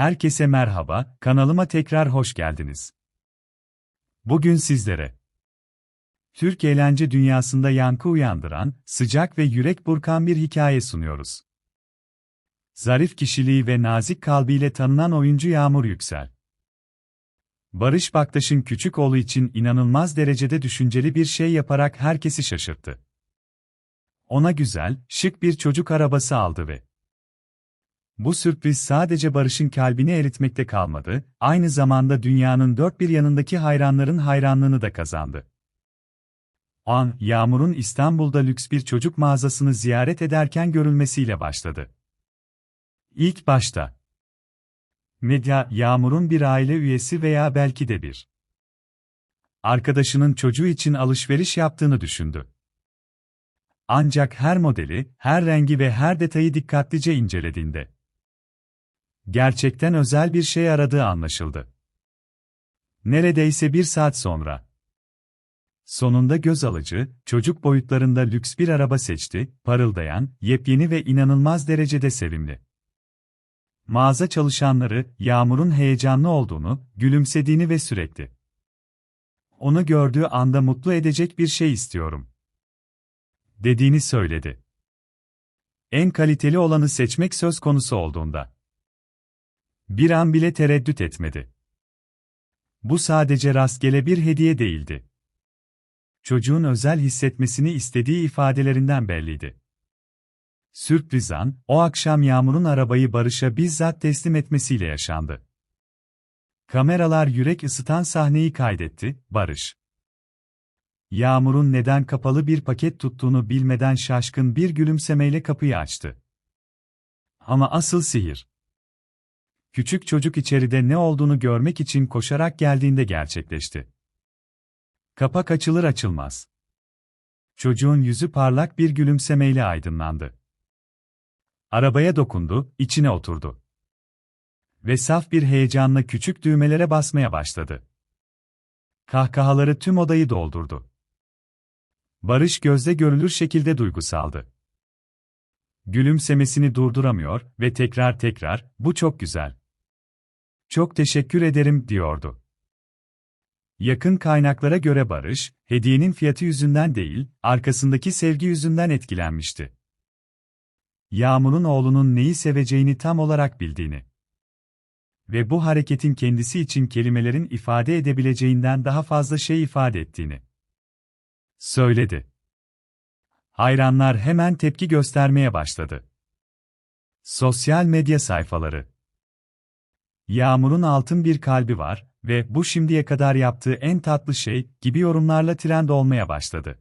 Herkese merhaba, kanalıma tekrar hoş geldiniz. Bugün sizlere Türk eğlence dünyasında yankı uyandıran, sıcak ve yürek burkan bir hikaye sunuyoruz. Zarif kişiliği ve nazik kalbiyle tanınan oyuncu Yağmur Yüksel. Barış Baktaş'ın küçük oğlu için inanılmaz derecede düşünceli bir şey yaparak herkesi şaşırttı. Ona güzel, şık bir çocuk arabası aldı ve bu sürpriz sadece Barış'ın kalbini eritmekte kalmadı, aynı zamanda dünyanın dört bir yanındaki hayranların hayranlığını da kazandı. An, Yağmur'un İstanbul'da lüks bir çocuk mağazasını ziyaret ederken görülmesiyle başladı. İlk başta, medya, Yağmur'un bir aile üyesi veya belki de bir arkadaşının çocuğu için alışveriş yaptığını düşündü. Ancak her modeli, her rengi ve her detayı dikkatlice incelediğinde, gerçekten özel bir şey aradığı anlaşıldı. Neredeyse bir saat sonra. Sonunda göz alıcı, çocuk boyutlarında lüks bir araba seçti, parıldayan, yepyeni ve inanılmaz derecede sevimli. Mağaza çalışanları, Yağmur'un heyecanlı olduğunu, gülümsediğini ve sürekli onu gördüğü anda mutlu edecek bir şey istiyorum. dediğini söyledi. En kaliteli olanı seçmek söz konusu olduğunda bir an bile tereddüt etmedi. Bu sadece rastgele bir hediye değildi. Çocuğun özel hissetmesini istediği ifadelerinden belliydi. Sürpriz an, o akşam Yağmur'un arabayı Barış'a bizzat teslim etmesiyle yaşandı. Kameralar yürek ısıtan sahneyi kaydetti, Barış. Yağmur'un neden kapalı bir paket tuttuğunu bilmeden şaşkın bir gülümsemeyle kapıyı açtı. Ama asıl sihir, küçük çocuk içeride ne olduğunu görmek için koşarak geldiğinde gerçekleşti. Kapak açılır açılmaz. Çocuğun yüzü parlak bir gülümsemeyle aydınlandı. Arabaya dokundu, içine oturdu. Ve saf bir heyecanla küçük düğmelere basmaya başladı. Kahkahaları tüm odayı doldurdu. Barış gözde görülür şekilde duygusaldı. Gülümsemesini durduramıyor ve tekrar tekrar, bu çok güzel. Çok teşekkür ederim, diyordu. Yakın kaynaklara göre Barış, hediyenin fiyatı yüzünden değil, arkasındaki sevgi yüzünden etkilenmişti. Yağmur'un oğlunun neyi seveceğini tam olarak bildiğini ve bu hareketin kendisi için kelimelerin ifade edebileceğinden daha fazla şey ifade ettiğini söyledi. Hayranlar hemen tepki göstermeye başladı. Sosyal medya sayfaları Yağmur'un altın bir kalbi var ve bu şimdiye kadar yaptığı en tatlı şey gibi yorumlarla trend olmaya başladı.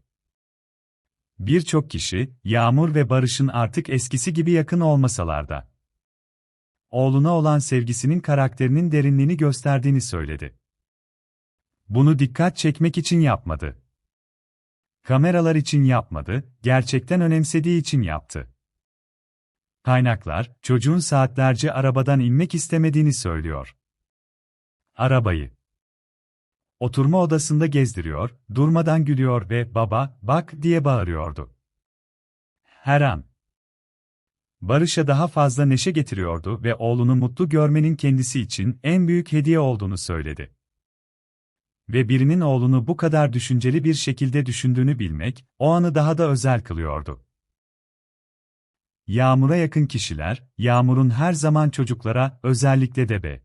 Birçok kişi, Yağmur ve Barış'ın artık eskisi gibi yakın olmasalar da, oğluna olan sevgisinin karakterinin derinliğini gösterdiğini söyledi. Bunu dikkat çekmek için yapmadı. Kameralar için yapmadı, gerçekten önemsediği için yaptı. Kaynaklar, çocuğun saatlerce arabadan inmek istemediğini söylüyor. Arabayı oturma odasında gezdiriyor, durmadan gülüyor ve baba, bak diye bağırıyordu. Her an. Barış'a daha fazla neşe getiriyordu ve oğlunu mutlu görmenin kendisi için en büyük hediye olduğunu söyledi. Ve birinin oğlunu bu kadar düşünceli bir şekilde düşündüğünü bilmek, o anı daha da özel kılıyordu. Yağmur'a yakın kişiler, Yağmur'un her zaman çocuklara, özellikle de be.